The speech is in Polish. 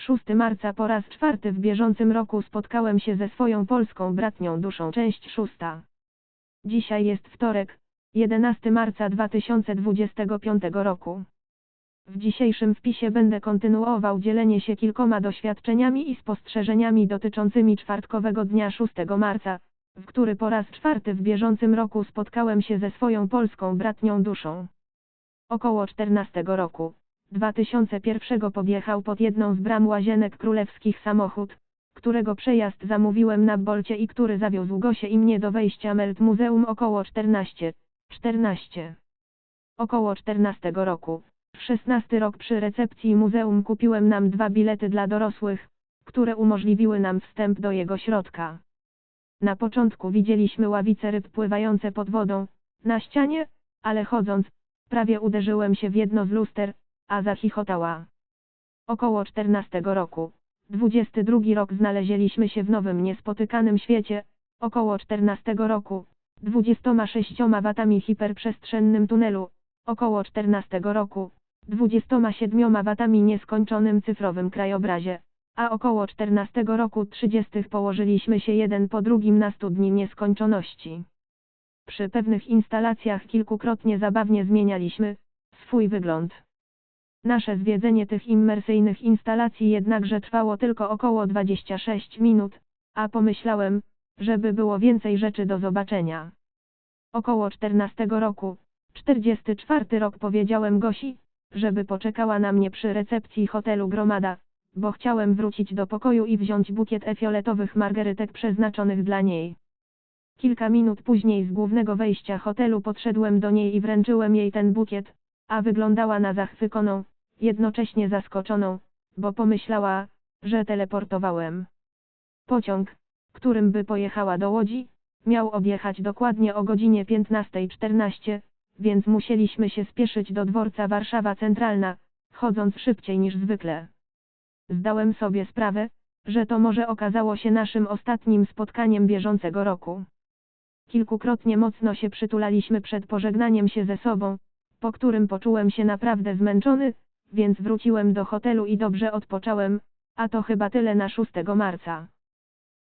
6 marca po raz czwarty w bieżącym roku spotkałem się ze swoją polską bratnią duszą. Część szósta. Dzisiaj jest wtorek, 11 marca 2025 roku. W dzisiejszym wpisie będę kontynuował dzielenie się kilkoma doświadczeniami i spostrzeżeniami dotyczącymi czwartkowego dnia 6 marca, w który po raz czwarty w bieżącym roku spotkałem się ze swoją polską bratnią duszą. Około 14 roku, 2001 podjechał pod jedną z bram łazienek królewskich samochód, którego przejazd zamówiłem na Bolcie i który zawiózł Gosię i mnie do wejścia Melt Muzeum około 14, 14. Około 14 roku. W 16 rok przy recepcji muzeum kupiłem nam dwa bilety dla dorosłych, które umożliwiły nam wstęp do jego środka. Na początku widzieliśmy ławice ryb pływające pod wodą, na ścianie, ale chodząc, prawie uderzyłem się w jedno z luster, a zachichotała. Około 14 roku. 22 rok znaleźliśmy się w nowym niespotykanym świecie, około 14 roku. 26 watami hiperprzestrzennym tunelu, około 14 roku. 27 watami nieskończonym cyfrowym krajobrazie, a około 14 roku 30 położyliśmy się jeden po drugim na studni nieskończoności. Przy pewnych instalacjach kilkukrotnie zabawnie zmienialiśmy swój wygląd. Nasze zwiedzenie tych immersyjnych instalacji jednakże trwało tylko około 26 minut, a pomyślałem, żeby było więcej rzeczy do zobaczenia. Około 14 roku, 44 rok powiedziałem Gosi, żeby poczekała na mnie przy recepcji hotelu Gromada, bo chciałem wrócić do pokoju i wziąć bukiet e-fioletowych margerytek przeznaczonych dla niej. Kilka minut później z głównego wejścia hotelu podszedłem do niej i wręczyłem jej ten bukiet, a wyglądała na zachwyconą, jednocześnie zaskoczoną, bo pomyślała, że teleportowałem. Pociąg, którym by pojechała do Łodzi, miał odjechać dokładnie o godzinie 15.14, więc musieliśmy się spieszyć do dworca Warszawa Centralna, chodząc szybciej niż zwykle. Zdałem sobie sprawę, że to może okazało się naszym ostatnim spotkaniem bieżącego roku. Kilkukrotnie mocno się przytulaliśmy przed pożegnaniem się ze sobą, po którym poczułem się naprawdę zmęczony, więc wróciłem do hotelu i dobrze odpocząłem, a to chyba tyle na 6 marca.